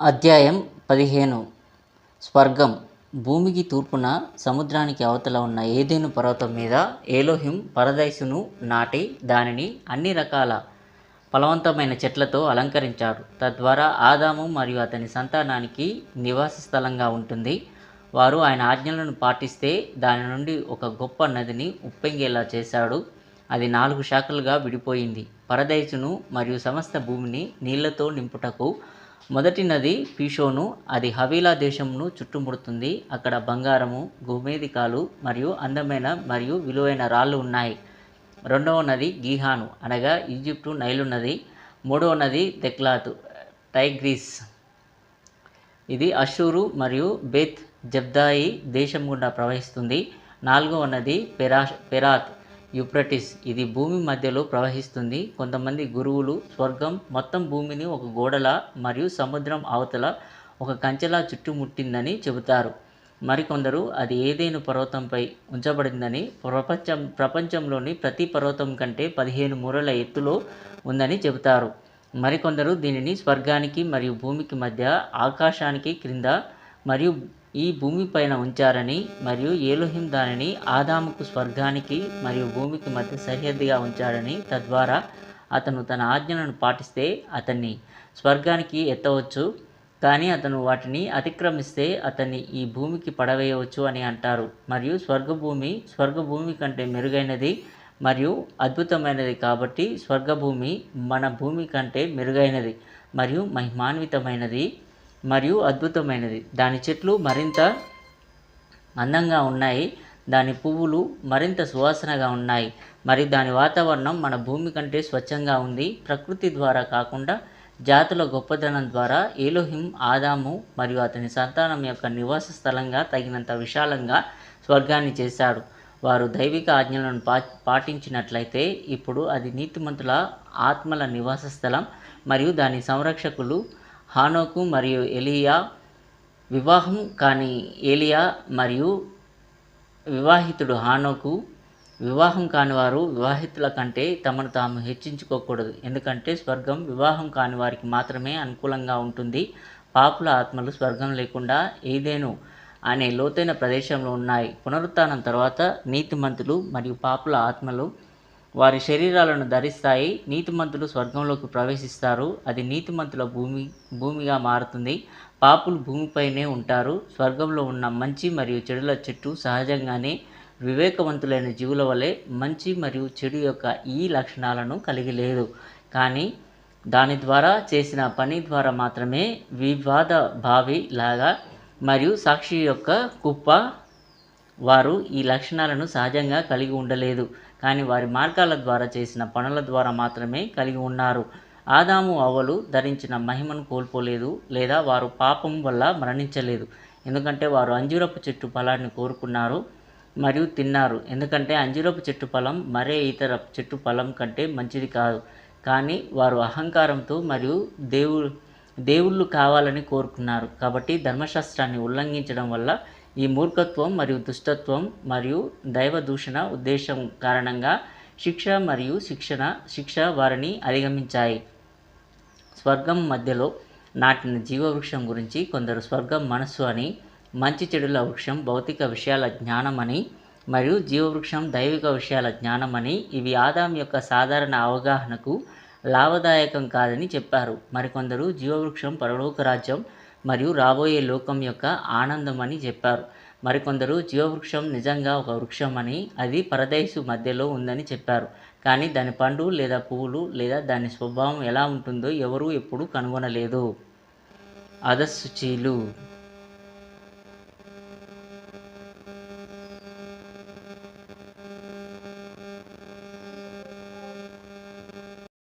అధ్యాయం పదిహేను. స్వర్గం భూమికి తూర్పున సముద్రానికి అవతల ఉన్న ఏదేను పర్వతం మీద ఏలోహిం పరదైసును నాటి దానిని అన్ని రకాల ఫలవంతమైన చెట్లతో అలంకరించాడు తద్వారా ఆదాము మరియు అతని సంతానానికి నివాస స్థలంగా ఉంటుంది. వారు ఆయన ఆజ్ఞలను పాటిస్తే దాని నుండి ఒక గొప్ప నదిని ఉప్పెంగేలా చేశాడు. అది నాలుగు శాఖలుగా విడిపోయింది. పరదైసును మరియు సమస్త భూమిని నీళ్ళతో నింపుటకు మొదటి నది పీషోను అది హవీలా దేశమును చుట్టుముడుతుంది. అక్కడ బంగారము గోమేధికాలు మరియు అందమైన మరియు విలువైన రాళ్ళు ఉన్నాయి. రెండవ నది గీహాను అనగా ఈజిప్టు నైలు నది. మూడవ నది దెక్లాతు టైగ్రీస్. ఇది అషూరు మరియు బెత్ జబ్దాయి దేశం గుండా ప్రవహిస్తుంది. నాలుగవ నది పెరా పెరాత్. యుప్రటిస్ ఇది భూమి మధ్యలో ప్రవహిస్తుంది. కొంతమంది గురువులు స్వర్గం మొత్తం భూమిని ఒక గోడల మరియు సముద్రం అవతల ఒక కంచెలా చుట్టుముట్టిందని చెబుతారు. మరికొందరు అది ఏదైనా పర్వతంపై ఉంచబడిందని ప్రపంచం ప్రపంచంలోని ప్రతి పర్వతం కంటే పదిహేను మూరల ఎత్తులో ఉందని చెబుతారు. మరికొందరు దీనిని స్వర్గానికి మరియు భూమికి మధ్య ఆకాశానికి క్రింద మరియు ఈ భూమిపైన ఉంచారని మరియు ఏలోహిం దానిని ఆదాముకు స్వర్గానికి మరియు భూమికి మధ్య సరిహద్దుగా ఉంచాడని తద్వారా అతను తన ఆజ్ఞలను పాటిస్తే అతన్ని స్వర్గానికి ఎత్తవచ్చు. కానీ అతను వాటిని అతిక్రమిస్తే అతన్ని ఈ భూమికి పడవేయవచ్చు అని అంటారు. మరియు స్వర్గభూమి స్వర్గభూమి కంటే మెరుగైనది మరియు అద్భుతమైనది కాబట్టి స్వర్గభూమి మన భూమి కంటే మెరుగైనది మరియు మహిమాన్వితమైనది. మరియు అద్భుతమైనది. దాని చెట్లు మరింత అందంగా ఉన్నాయి. దాని పువ్వులు మరింత సువాసనగా ఉన్నాయి. మరియు దాని వాతావరణం మన భూమి కంటే స్వచ్ఛంగా ఉంది. ప్రకృతి ద్వారా కాకుండా జాతుల గొప్పదనం ద్వారా ఏలోహిం ఆదాము మరియు అతని సంతానం యొక్క నివాస స్థలంగా తగినంత విశాలంగా స్వర్గాన్ని చేశాడు. వారు దైవిక ఆజ్ఞలను పా పాటించినట్లయితే ఇప్పుడు అది నీతిమంతుల ఆత్మల నివాస స్థలం మరియు దాని సంరక్షకులు హానోకు మరియు ఎలియా వివాహం కాని ఏలియా మరియు వివాహితుడు హానోకు వివాహం కాని వారు వివాహితుల కంటే తమను తాము హెచ్చించుకోకూడదు. ఎందుకంటే స్వర్గం వివాహం కాని వారికి మాత్రమే అనుకూలంగా ఉంటుంది. పాపుల ఆత్మలు స్వర్గం లేకుండా ఏదేను అనే లోతైన ప్రదేశంలో ఉన్నాయి. పునరుత్నం తర్వాత నీతిమంతులు మరియు పాపుల ఆత్మలు వారి శరీరాలను ధరిస్తాయి. నీతిమంతులు స్వర్గంలోకి ప్రవేశిస్తారు. అది నీతిమంతుల భూమి భూమిగా మారుతుంది. పాపులు భూమిపైనే ఉంటారు. స్వర్గంలో ఉన్న మంచి మరియు చెడుల చెట్టు సహజంగానే వివేకవంతులైన జీవుల వలె మంచి మరియు చెడు యొక్క ఈ లక్షణాలను కలిగి లేదు. కానీ దాని ద్వారా చేసిన పని ద్వారా మాత్రమే వివాద భావి లాగా మరియు సాక్షి యొక్క కుప్ప వారు ఈ లక్షణాలను సహజంగా కలిగి ఉండలేదు. కానీ వారి మార్గాల ద్వారా చేసిన పనుల ద్వారా మాత్రమే కలిగి ఉన్నారు. ఆదాము అవలు ధరించిన మహిమను కోల్పోలేదు లేదా వారు పాపం వల్ల మరణించలేదు. ఎందుకంటే వారు అంజూరపు చెట్టు ఫలాన్ని కోరుకున్నారు మరియు తిన్నారు. ఎందుకంటే అంజూరపు చెట్టు ఫలం మరే ఇతర చెట్టు ఫలం కంటే మంచిది కాదు. కానీ వారు అహంకారంతో మరియు దేవుడు దేవుళ్ళు కావాలని కోరుకున్నారు. కాబట్టి ధర్మశాస్త్రాన్ని ఉల్లంఘించడం వల్ల ఈ మూర్ఖత్వం మరియు దుష్టత్వం మరియు దైవ దూషణ ఉద్దేశం కారణంగా శిక్ష మరియు శిక్షణ శిక్ష వారిని అధిగమించాయి. స్వర్గం మధ్యలో నాటిన జీవవృక్షం గురించి కొందరు స్వర్గం మనస్సు అని మంచి చెడుల వృక్షం భౌతిక విషయాల జ్ఞానమని మరియు జీవవృక్షం దైవిక విషయాల జ్ఞానమని ఇవి ఆదాం యొక్క సాధారణ అవగాహనకు లాభదాయకం కాదని చెప్పారు. మరికొందరు జీవవృక్షం పరలోక రాజ్యం మరియు రాబోయే లోకం యొక్క ఆనందం అని చెప్పారు. మరికొందరు జీవవృక్షం నిజంగా ఒక వృక్షం అని అది పరదైసు మధ్యలో ఉందని చెప్పారు. కానీ దాని పండు లేదా పువ్వులు లేదా దాని స్వభావం ఎలా ఉంటుందో ఎవరూ ఎప్పుడూ కనుగొనలేదు. అధశుచీలు